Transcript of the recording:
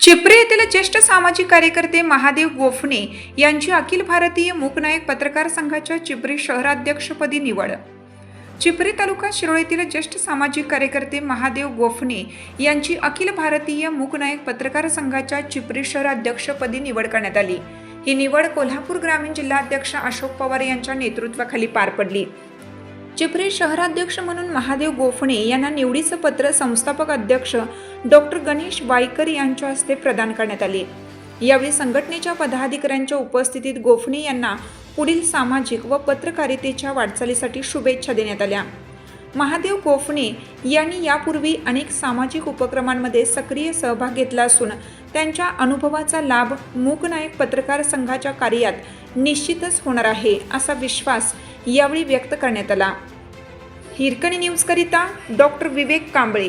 चिपरी येथील ज्येष्ठ सामाजिक कार्यकर्ते महादेव गोफणे यांची अखिल भारतीय मूकनायक पत्रकार संघाच्या चिपरी शहराध्यक्षपदी निवड. चिपरी तालुका शिरोळीतील ज्येष्ठ सामाजिक कार्यकर्ते महादेव गोफणे यांची अखिल भारतीय मूकनायक पत्रकार संघाच्या चिपरी शहराध्यक्षपदी निवड करण्यात आली. ही निवड कोल्हापूर ग्रामीण जिल्हाध्यक्ष अशोक पवार यांच्या नेतृत्वाखाली पार पडली. चिपरी शहराध्यक्ष म्हणून महादेव गोफणे यांना निवडीचं पत्र संस्थापक अध्यक्ष डॉक्टर गणेश वाईकर यांच्या हस्ते प्रदान करण्यात आले. यावेळी संघटनेच्या पदाधिकाऱ्यांच्या उपस्थितीत गोफणे यांना पुढील सामाजिक व पत्रकारितेच्या वाटचालीसाठी शुभेच्छा देण्यात आल्या. महादेव गोफणे यांनी यापूर्वी अनेक सामाजिक उपक्रमांमध्ये सक्रिय सहभाग घेतला असून त्यांच्या अनुभवाचा लाभ मूकनायक पत्रकार संघाच्या कार्यात निश्चितच होणार आहे असा विश्वास यावेळी व्यक्त करण्यात आला. हिरकणी न्यूजकरिता डॉक्टर विवेक कांबळे